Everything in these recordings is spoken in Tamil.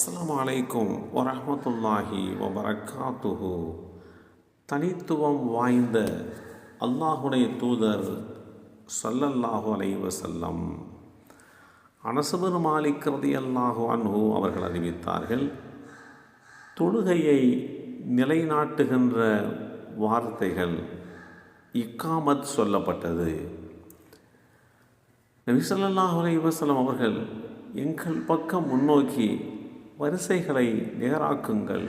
அஸ்லாம் வலைக்கும் வரமத்துல்லாஹி வபரக்காத்துஹு தனித்துவம் வாய்ந்த அல்லாஹுடைய தூதர் சல்லல்லாஹு அலைஹி வஸல்லம். அனசுபர் மாலிக் ரலியல்லாஹு அன்ஹு அவர்கள் அறிவித்தார்கள் தொழுகையை நிலைநாட்டுகின்ற வார்த்தைகள் இக்காமத் சொல்லப்பட்டது. நபி ஸல்லல்லாஹு அலைஹி அவர்கள் எங்கள் பக்கம் முன்னோக்கி வரிசைகளை நேராக்குங்கள்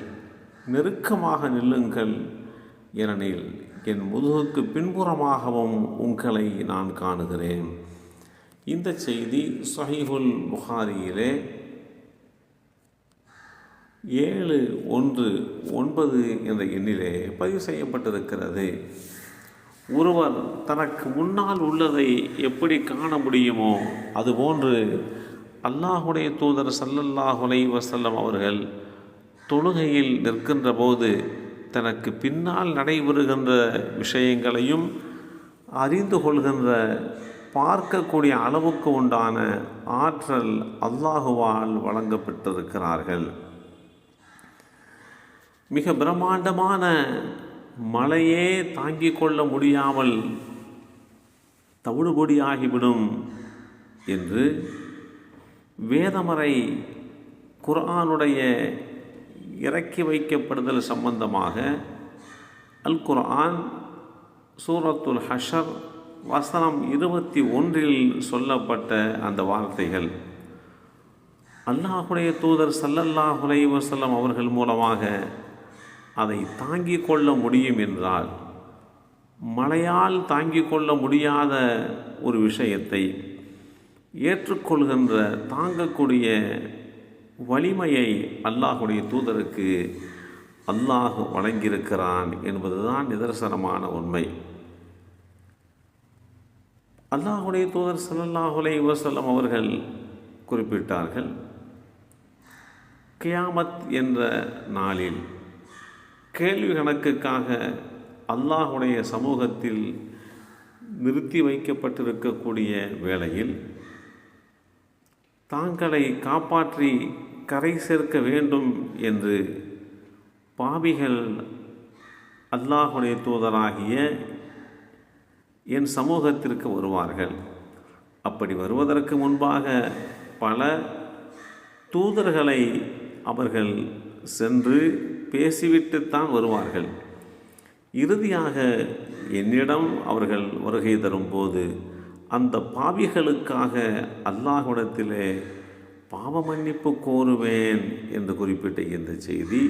நெருக்கமாக நில்லுங்கள் ஏனெனில் என் முதுகுக்கு பின்புறமாகவும் உங்களை நான் காணுகிறேன். இந்த செய்தி சஹிஹுல் புகாரியிலே ஏழு ஒன்று ஒன்பது என்ற எண்ணிலே பதிவு செய்யப்பட்டிருக்கிறது. ஒருவர் தனக்கு முன்னால் உள்ளதை எப்படி காண முடியுமோ அதுபோன்று அல்லாஹுடைய தூதர் சல்லல்லாஹுலை வசல்லம் அவர்கள் தொழுகையில் நிற்கின்ற போது தனக்கு பின்னால் நடைபெறுகின்ற விஷயங்களையும் அறிந்து கொள்கின்ற பார்க்கக்கூடிய அளவுக்கு உண்டான ஆற்றல் அல்லாஹுவால் வழங்கப்பட்டிருக்கிறார்கள். மிக பிரம்மாண்டமான மழையே தாங்கிக் கொள்ள முடியாமல் தவிடுபொடியாகிவிடும் என்று வேதமறை குர்ஆனுடைய இறக்கி வைக்கப்படுதல் சம்பந்தமாக அல் குர்ஆன் சூரத்துல் ஹஷர் வசனம் இருபத்தி ஒன்றில் சொல்லப்பட்ட அந்த வார்த்தைகள். அல்லாஹுடைய தூதர் சல்லல்லாஹ் அலைஹி அவர்கள் மூலமாக அதை தாங்கிக் கொள்ள முடியும் என்றால் மழையால் தாங்கிக் கொள்ள முடியாத ஒரு விஷயத்தை ஏற்றுக்கொள்கின்ற தாங்கக்கூடிய வலிமையை அல்லாஹுடைய தூதருக்கு அல்லாஹ் வழங்கியிருக்கிறான் என்பதுதான் நிதர்சனமான உண்மை. அல்லாஹுடைய தூதர் சல்லாஹுலே அலைஹி அவர்கள் குறிப்பிட்டார்கள் கியாமத் என்ற நாளில் கேள்வி கணக்குக்காக அல்லாஹுடைய சமூகத்தில் நிறுத்தி வைக்கப்பட்டிருக்கக்கூடிய வேளையில் தாங்களை காப்பாற்றி கரை சேர்க்க வேண்டும் என்று பாவிகள் அல்லாஹுடைய தூதராகிய என் சமூகத்திற்கு வருவார்கள். அப்படி வருவதற்கு முன்பாக பல தூதர்களை அவர்கள் சென்று பேசிவிட்டுத்தான் வருவார்கள். இறுதியாக என்னிடம் அவர்கள் வருகை தரும்போது அந்த பாவிகளுக்காக அல்லாஹுடத்திலே பாவ மன்னிப்பு கோருவேன் என்று குறிப்பிட்ட இந்த செய்தி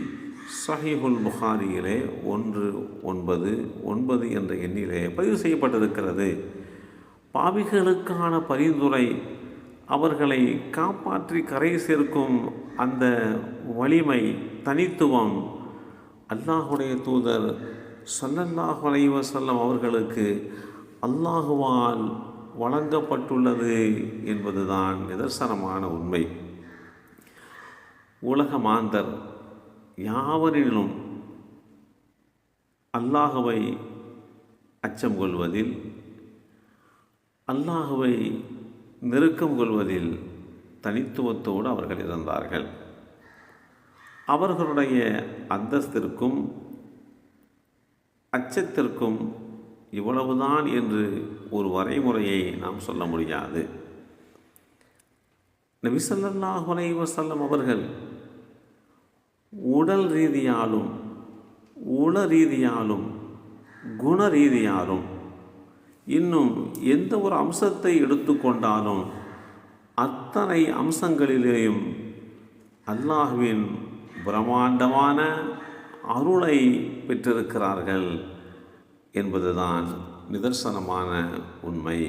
சஹிஹுல் புகாரியிலே ஒன்று ஒன்பது ஒன்பது என்ற எண்ணிலே பதிவு செய்யப்பட்டிருக்கிறது. பாவிகளுக்கான பரிந்துரை அவர்களை காப்பாற்றி கரை சேர்க்கும் அந்த வலிமை தனித்துவம் அல்லாஹுடைய தூதர் சல்லல்லாஹ் அலைவசல்லம் அவர்களுக்கு அல்லாஹுவால் வழங்கப்பட்டுள்ளது என்பதுதான் நிதர்சனமான உண்மை. உலக மாந்தர் யாவரிலும் அல்லாஹுவை அச்சம் கொள்வதில் அல்லாஹுவை நெருக்கம் கொள்வதில் தனித்துவத்தோடு அவர்கள் இருந்தார்கள். அவர்களுடைய அந்தஸ்திற்கும் அச்சத்திற்கும் இவ்வளவுதான் என்று ஒரு வரைமுறையை நாம் சொல்ல முடியாது. நபிசல்லாஹ் அலைஹி அவர்கள் உடல் ரீதியாலும் உள ரீதியாலும் குண ரீதியாலும் இன்னும் எந்த ஒரு அம்சத்தை எடுத்துக்கொண்டாலும் அத்தனை அம்சங்களிலேயும் அல்லாஹுவின் பிரம்மாண்டமான அருளை பெற்றிருக்கிறார்கள். என்பதுதான் நிதர்சனமான உண்மை.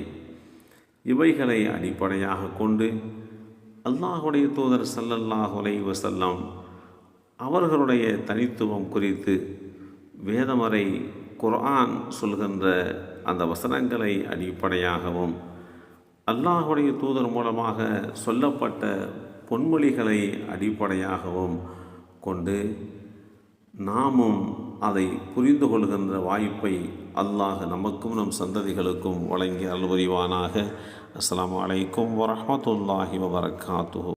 இவைகளை அடிப்படையாக கொண்டு அல்லாஹுடைய தூதர் சல்லல்லாஹ் அலை வசல்லம் அவர்களுடைய தனித்துவம் குறித்து வேதமறை குர்ஆன் சொல்கின்ற அந்த வசனங்களை அடிப்படையாகவும் அல்லாஹுடைய தூதர் மூலமாக சொல்லப்பட்ட பொன்மொழிகளை அடிப்படையாகவும் கொண்டு நாமும் அதை புரிந்து கொள்கின்ற வாய்ப்பை அல்லாஹ் நமக்கும் நம் சந்ததிகளுக்கும் வழங்கி அல்புரிவானாக அஸ்லாம் வலைக்கம் வரமத்துல்லாஹி வபர்காத்து